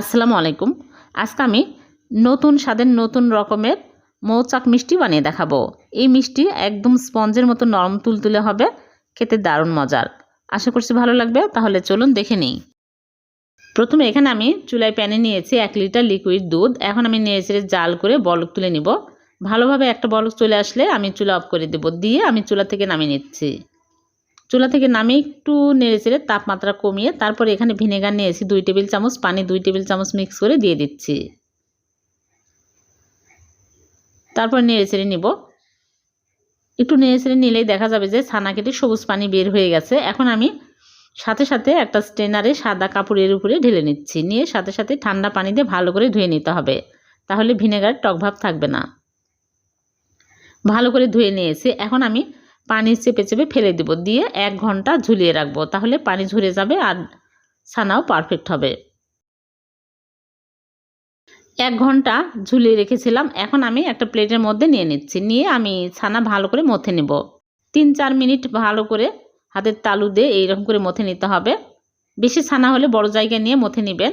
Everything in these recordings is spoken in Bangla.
আসসালামু আলাইকুম। আজকে আমি নতুন স্বাদের নতুন রকমের মৌচাক মিষ্টি বানিয়ে দেখাবো। এই মিষ্টি একদম স্পঞ্জের মতো নরম তুলতুলে হবে, খেতে দারুণ মজার। আশা করছি ভালো লাগবে, তাহলে চলুন দেখে নিই। প্রথমে এখানে আমি চুলায় প্যানে নিয়েছি এক লিটার লিকুইড দুধ। এখন আমি নেড়েচেড়ে জাল করে বলক তুলে নিব। ভালোভাবে একটা বলক চলে আসলে আমি চুলা অফ করে দেব। দিয়ে আমি চুলা থেকে নামিয়ে নিচ্ছি। চুলা থেকে নামিয়ে একটু নেড়েচেড়ে তাপমাত্রা কমিয়ে তারপরে এখানে ভিনেগার নিয়েছি দুই টেবিল চামচ পানি, দুই টেবিল চামচ মিক্স করে দিয়ে দিচ্ছি। তারপর নেড়েচেড়ে নিব। একটু নেড়েচেড়ে নিলেই দেখা যাবে যে ছানা কেটে সবুজ পানি বের হয়ে গেছে। এখন আমি সাথে সাথে একটা স্টেনারে সাদা কাপড়ের উপরে ঢেলে নিচ্ছি। নিয়ে সাথে সাথে ঠান্ডা পানি দিয়ে ভালো করে ধুয়ে নিতে হবে। তাহলে ভিনেগার টকভাব থাকবে না। ভালো করে ধুয়ে নিয়েছি। এখন আমি পানি চেপে চেপে ফেলে দেব। দিয়ে এক ঘণ্টা ঝুলিয়ে রাখব। তাহলে পানি ঝরে যাবে আর ছানাও পারফেক্ট হবে। এক ঘণ্টা ঝুলিয়ে রেখেছিলাম। এখন আমি একটা প্লেটের মধ্যে নিয়ে নিচ্ছি। নিয়ে আমি ছানা ভালো করে মথে নেব। তিন চার মিনিট ভালো করে হাতের তালু দিয়ে এইরকম করে মথে নিতে হবে। বেশি ছানা হলে বড় জায়গায় নিয়ে মথে নেবেন।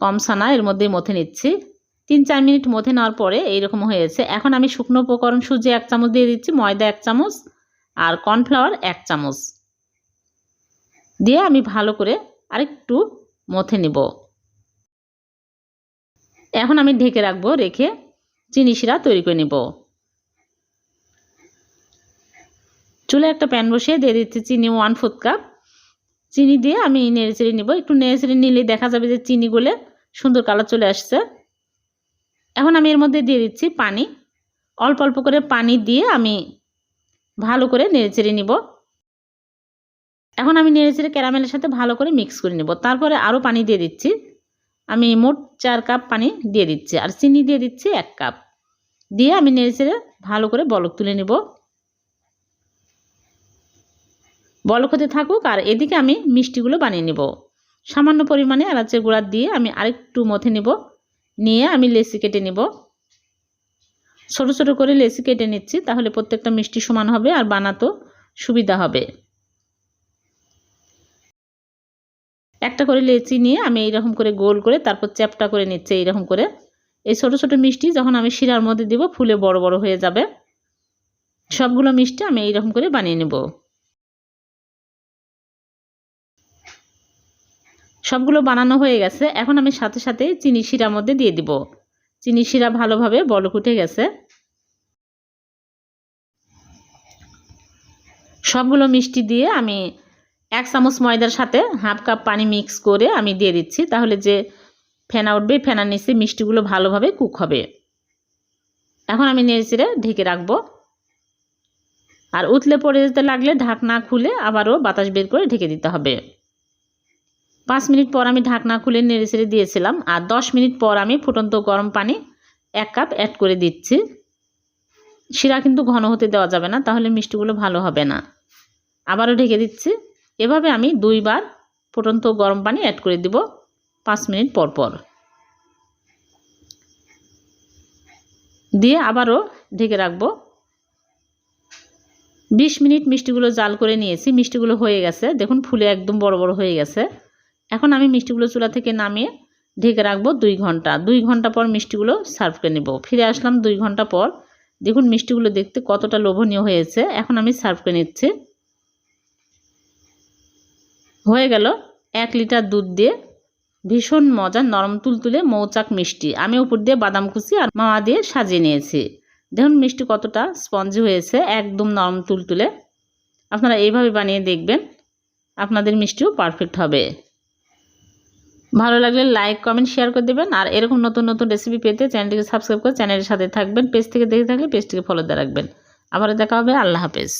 কম ছানা এর মধ্যেই মথে নিচ্ছি। তিন চার মিনিট মথে নেওয়ার পরে এইরকম হয়েছে। এখন আমি শুকনো উপকরণ সুজি এক চামচ দিয়ে দিচ্ছি, ময়দা এক চামচ আর কর্নফ্লাওয়ার এক চামচ। দিয়ে আমি ভালো করে আরেকটু মথে নিব। এখন আমি ঢেকে রাখব, রেখে চিনি শিরা তৈরি করে নেব। চুলে একটা প্যান বসিয়ে দিয়ে দিচ্ছি চিনি ওয়ান ফোর্থ কাপ। চিনি দিয়ে আমি নেড়ে চেড়ে নেব। একটু নেড়ে চেড়ে নিলেই দেখা যাবে যে চিনি গলে সুন্দর কালার চলে আসছে। এখন আমি এর মধ্যে দিয়ে দিচ্ছি পানি। অল্প অল্প করে পানি দিয়ে আমি ভালো করে নেড়েচেড়ে নিব। এখন আমি নেড়েচেড়ে ক্যারামেলের সাথে ভালো করে মিক্স করে নেব। তারপরে আরও পানি দিয়ে দিচ্ছি। আমি মোট চার কাপ পানি দিয়ে দিচ্ছি আর চিনি দিয়ে দিচ্ছি এক কাপ। দিয়ে আমি নেড়েচেড়ে ভালো করে বলক তুলে নেব। বলক হতে থাকুক আর এদিকে আমি মিষ্টিগুলো বানিয়ে নেব। সামান্য পরিমাণে এলাচের গুঁড়া দিয়ে আমি আরেকটু মথে নেব। নিয়ে আমি লেসি কেটে নেব। ছোট ছোট করে লেসি কেটে নিচ্ছি, তাহলে প্রত্যেকটা মিষ্টি সমান হবে আর বানাতেও সুবিধা হবে। একটা করে লেচি নিয়ে আমি এইরকম করে গোল করে তারপর চ্যাপটা করে নিচ্ছে এইরকম করে। এই ছোট ছোট মিষ্টি যখন আমি শিরার মধ্যে দিব, ফুলে বড় বড় হয়ে যাবে। সবগুলো মিষ্টি আমি এইরকম করে বানিয়ে নেব। সবগুলো বানানো হয়ে গেছে। এখন আমি সাথে সাথে চিনি শিরার মধ্যে দিয়ে দিব। চিনি শিরা ভালোভাবে বলক উঠে গেছে। সবগুলো মিষ্টি দিয়ে আমি এক চামচ ময়দার সাথে হাফ কাপ পানি মিক্স করে আমি দিয়ে দিচ্ছি। তাহলে যে ফেনা উঠবে, ফেনার নিচে মিষ্টিগুলো ভালোভাবে কুক হবে। এখন আমি নেড়ে ঢেকে রাখব। আর উতলে পড়ে যেতে লাগলে ঢাকনা খুলে আবারও বাতাস বের করে ঢেকে দিতে হবে। পাঁচ মিনিট পর আমি ঢাকনা খুলে নেড়ে ছেড়ে দিয়েছিলাম আর দশ মিনিট পর আমি ফুটন্ত গরম পানি এক কাপ অ্যাড করে দিচ্ছি। শিরা কিন্তু ঘন হতে দেওয়া যাবে না, তাহলে মিষ্টিগুলো ভালো হবে না। আবারও ঢেকে দিচ্ছি। এভাবে আমি দুইবার ফুটন্ত গরম পানি অ্যাড করে দিব পাঁচ মিনিট পর পর। দিয়ে আবারও ঢেকে রাখব। বিশ মিনিট মিষ্টিগুলো জাল করে নিয়েছি, মিষ্টিগুলো হয়ে গেছে। দেখুন, ফুলে একদম বড় বড় হয়ে গেছে। এখন আমি মিষ্টিগুলো চুলা থেকে নামিয়ে ঢেকে রাখব দুই ঘণ্টা। দুই ঘণ্টা পর মিষ্টিগুলো সার্ভ করে নেব। ফিরে আসলাম দুই ঘণ্টা পর। দেখুন মিষ্টিগুলো দেখতে কতটা লোভনীয় হয়েছে। এখন আমি সার্ভ করে নিচ্ছি। হয়ে গেল এক লিটার দুধ দিয়ে ভীষণ মজার নরম তুলতুলে মৌচাক মিষ্টি। আমি উপর দিয়ে বাদাম কুচি আর মাওয়া দিয়ে সাজিয়ে নিয়েছি। দেখুন মিষ্টি কতটা স্পঞ্জি হয়েছে, একদম নরম তুলতুলে। আপনারা এইভাবে বানিয়ে দেখবেন। আপনাদের মিষ্টিও পারফেক্ট হবে। ভালো লাগলে লাইক কমেন্ট শেয়ার করে দেবেন। আর এরকম নতুন নতুন রেসিপি পেতে চ্যানেলটিকে সাবস্ক্রাইব করে চ্যানেলের সাথে থাকবেন। পেজ থেকে দেখে থাকলে পেজটিকে ফলো দিয়ে রাখবেন। আবারও দেখা হবে। আল্লাহ হাফেজ।